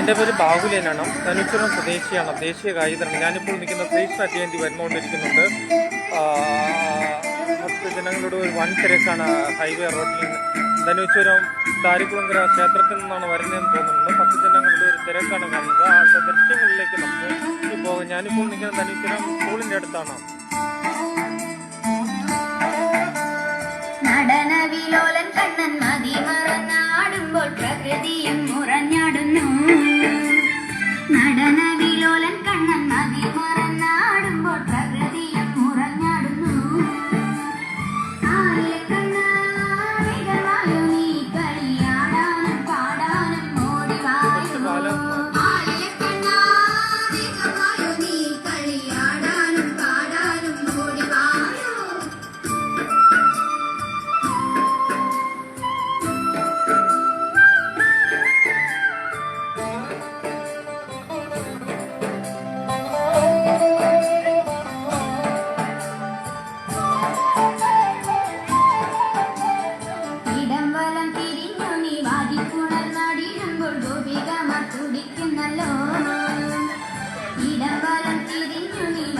എന്റെ പേര് ബാഹുലേനാണ് ധനുച്ചുരം സ്വദേശിയാണ്. ദേശീയ കായികതരണം ഞാനിപ്പോൾ നിൽക്കുന്ന ശ്രീകൃഷ്ണ ജയന്തി വരുന്നുകൊണ്ടിരിക്കുന്നുണ്ട്. ജനങ്ങളോട് ഒരു വൻ തിരക്കാണ് ഹൈവേ റോഡിൽ ധനുച്ചുരം താരിക്കുളങ്കര ക്ഷേത്രത്തിൽ നിന്നാണ് വരുന്നതെന്ന് തോന്നുന്നത് ഭക്തജനങ്ങളുടെ ഒരു തിരക്കാണ് കാണുന്നത്. ആ ദൃശ്യങ്ങളിലേക്ക് നമുക്ക് ഇപ്പോൾ ഞാനിപ്പോൾ നിൽക്കുന്ന ധനുച്ചുരം സ്കൂളിന്റെ അടുത്താണ്. നടനവിലോലൻ കണ്ണൻ മതി മറന്നാടുമ്പോൾ പ്രകൃതിയും മുറഞ്ഞാടുന്നു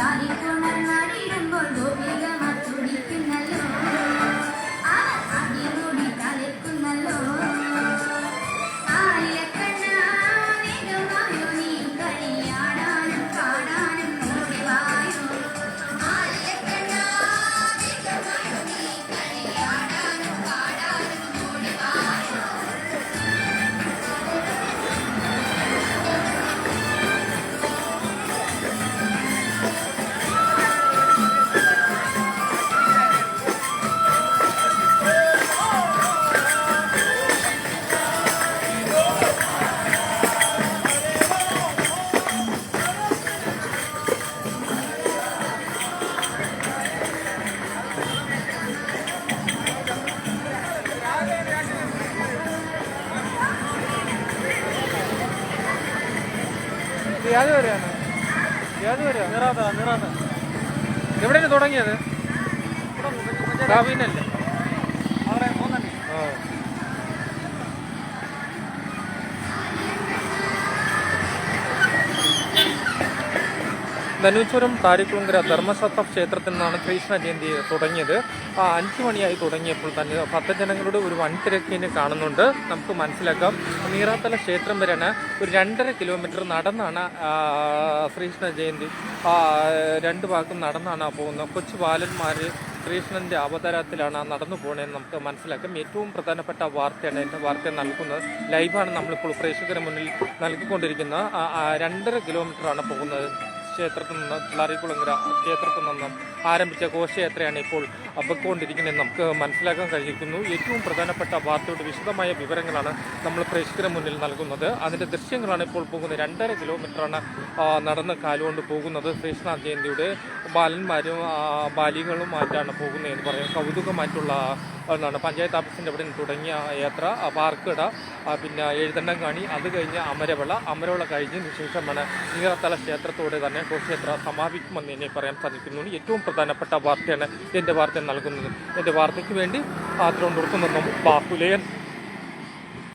தாலி கொண்டர் நடிடும் போது ഏത് വരെയാണ് ഏത് വരെ നിറാത്ത നിറാത്ത എവിടെയാണ് തുടങ്ങിയത്? കാവീനല്ലേ ആ. ധനുച്ചുരം താരിക്കുളങ്കര ധർമ്മശാസ്ത്ര ക്ഷേത്രത്തിൽ നിന്നാണ് കൃഷ്ണ ജയന്തി തുടങ്ങിയത്. ആ അഞ്ച് മണിയായി തുടങ്ങിയപ്പോൾ തന്നെ ഭക്തജനങ്ങളുടെ ഒരു വൻ തിരക്കിനെ കാണുന്നുണ്ട്. നമുക്ക് മനസ്സിലാക്കാം. നീറാത്തല ക്ഷേത്രം വരെയാണ് ഒരു രണ്ടര കിലോമീറ്റർ നടന്നാണ് ശ്രീകൃഷ്ണ ജയന്തി. രണ്ട് ഭാഗത്തും നടന്നാണ് പോകുന്നത്. കൊച്ചു ബാലന്മാർ കൃഷ്ണന്റെ അവതാരത്തിലാണ് നടന്നു പോകണമെന്ന് നമുക്ക് മനസ്സിലാക്കാം. ഏറ്റവും പ്രധാനപ്പെട്ട വാർത്തയാണ് എന്റെ വാർത്ത നൽകുന്നത്. ലൈവാണ് നമ്മളിപ്പോൾ പ്രേക്ഷകരുടെ മുന്നിൽ നൽകിക്കൊണ്ടിരിക്കുന്നത്. രണ്ടര കിലോമീറ്ററാണ് പോകുന്നത്. ക്ഷേത്രത്തിൽ നിന്ന് പിള്ളാരിക്കുളങ്ങര ക്ഷേത്രത്തിൽ നിന്നും ആരംഭിച്ച ഘോഷയാത്രയാണ് ഇപ്പോൾ പൊയ്ക്കൊണ്ടിരിക്കുന്നത് നമുക്ക് മനസ്സിലാക്കാൻ കഴിയിക്കുന്നു ഏറ്റവും പ്രധാനപ്പെട്ട വാർത്തയുടെ വിശദമായ വിവരങ്ങളാണ് നമ്മൾ പ്രേക്ഷകരുടെ മുന്നിൽ നൽകുന്നത്. അതിന്റെ ദൃശ്യങ്ങളാണ് ഇപ്പോൾ പോകുന്നത്. രണ്ടര കിലോമീറ്ററാണ് നടന്ന് കാലുകൊണ്ട് പോകുന്നത് ശ്രീകൃഷ്ണ ജയന്തിയുടെ. ബാലന്മാരും ബാലികളുമായിട്ടാണ് പോകുന്നത് എന്ന് പറയാം. കൗതുകമായിട്ടുള്ള ഒന്നാണ് പഞ്ചായത്ത് ഓഫീസിന്റെ അവിടെ തുടങ്ങിയ യാത്ര പാർക്കിട ആ, എഴുതണ്ടം കാണി അത് കഴിഞ്ഞ് അമരവിള. അമരവിള കഴിഞ്ഞതിന് ശേഷമാണ് നീറത്തല ക്ഷേത്രത്തോടെ തന്നെ ഘോഷയാത്ര സമാപിക്കുമെന്ന് എന്നെ പറയാൻ സാധിക്കുന്നു. ഏറ്റവും പ്രധാനപ്പെട്ട വാർത്തയാണ് എന്റെ വാർത്ത നൽകുന്നത്. എന്റെ വാർത്തയ്ക്ക് വേണ്ടി ആദ്യം കൊടുക്കുന്നതും ബാഹുലയൻ